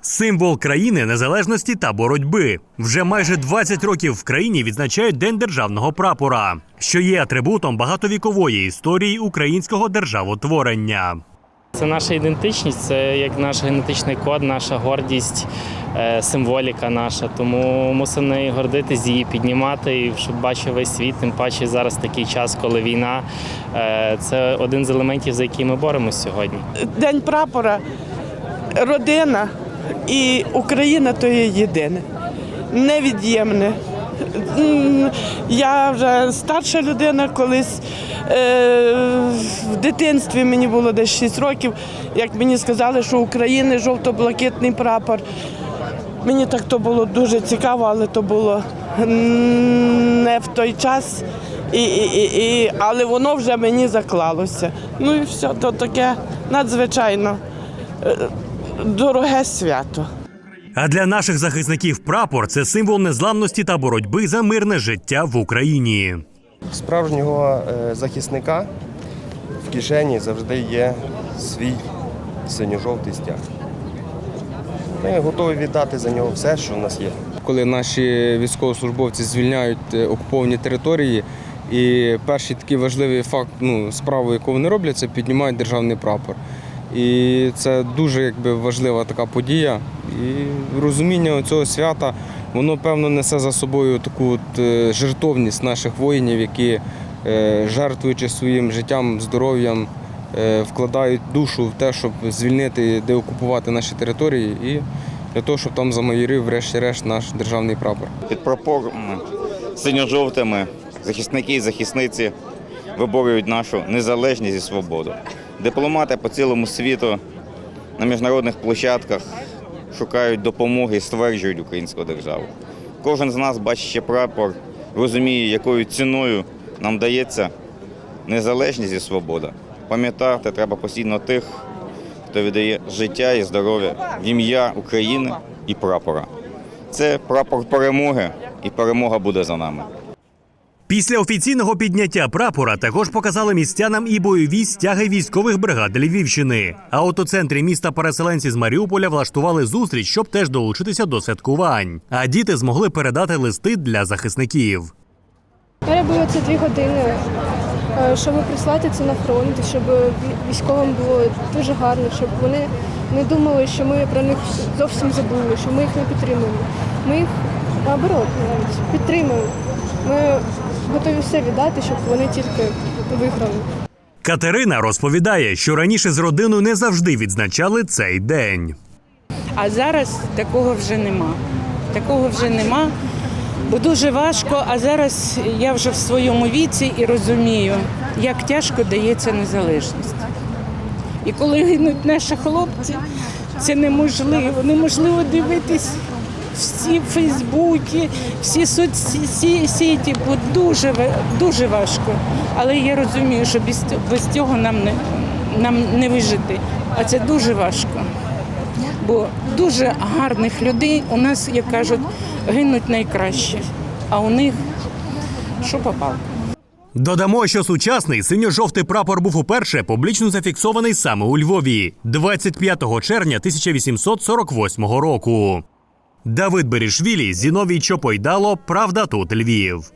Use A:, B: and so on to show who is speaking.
A: Символ країни незалежності та боротьби. Вже майже 20 років в країні відзначають День державного прапора, що є атрибутом багатовікової історії українського державотворення.
B: Це наша ідентичність, це як наш генетичний код, наша гордість, е, символіка наша. Тому мусимо нею гордитись, її піднімати, і щоб бачив весь світ. Тим паче зараз такий час, коли війна. Е, Це один з елементів, за який ми боремось сьогодні.
C: День прапора, родина і Україна то є єдине, невід'ємне. Я вже старша людина, колись в дитинстві мені було десь 6 років, як мені сказали, що України жовто-блакитний прапор. Мені так то було дуже цікаво, але то було не в той час. І, і, і, але воно вже мені заклалося. Ну і все, то таке надзвичайно е, дороге свято.
A: А для наших захисників прапор це символ незламності та боротьби за мирне життя в Україні.
D: Справжнього е, захисника в кишені завжди є свій синьо-жовтий стяг. Ми готові віддати за нього все, що в нас є.
E: коли наші військовослужбовці звільняють е, окуповані території. І перший такий важливий факт, ну, справу, яку вони роблять, це піднімають державний прапор. І це дуже якби, важлива така подія. І розуміння цього свята, воно певно несе за собою таку от, е, жертовність наших воїнів, які, е, жертвуючи своїм життям, здоров'ям, е, вкладають душу в те, щоб звільнити, деокупувати наші території і для того, щоб там замайорив, врешті-решт, наш державний прапор.
F: Під прапором синьо-жовтими захисники і захисниці виборюють нашу незалежність і свободу. Дипломати по цілому світу на міжнародних площадках шукають допомоги і стверджують українську державу. Кожен з нас, бачачи прапор, розуміє, якою ціною нам дається незалежність і свобода. Пам'ятати треба постійно тих, хто віддає життя і здоров'я в ім'я України і прапора. Це прапор перемоги, і перемога буде за нами.
A: Після офіційного підняття прапора також показали містянам і бойові стяги військових бригад Львівщини. А от у центрі міста переселенці з Маріуполя влаштували зустріч, щоб теж долучитися до святкувань. А діти змогли передати листи для захисників.
G: Я робила це дві години, е, щоб прислати це на фронт, щоб військовим було дуже гарно, щоб вони не думали, що ми про них зовсім забули, що ми їх не підтримуємо. Ми їх наоборот підтримуємо. Ми готові все віддати, щоб вони тільки виграли.
A: Катерина розповідає, що раніше з родиною не завжди відзначали цей день.
H: А зараз такого вже нема. Такого вже нема, бо дуже важко. А зараз я вже в своєму віці і розумію, як тяжко дається незалежність. І коли гинуть наші хлопці, це неможливо. Неможливо дивитись всі Фейсбуки, всі соцсеті, бо дуже, дуже важко. Але я розумію, що без, без цього нам не, нам не вижити. А це дуже важко бо дуже гарних людей у нас, як кажуть, гинуть найкраще, а у них що попало.
A: Додамо, що сучасний синьо-жовтий прапор був уперше публічно зафіксований саме у Львові 25 червня 1848 року. Давид Берішвілі, Зіновій Чопойдало, Правда тут Львів.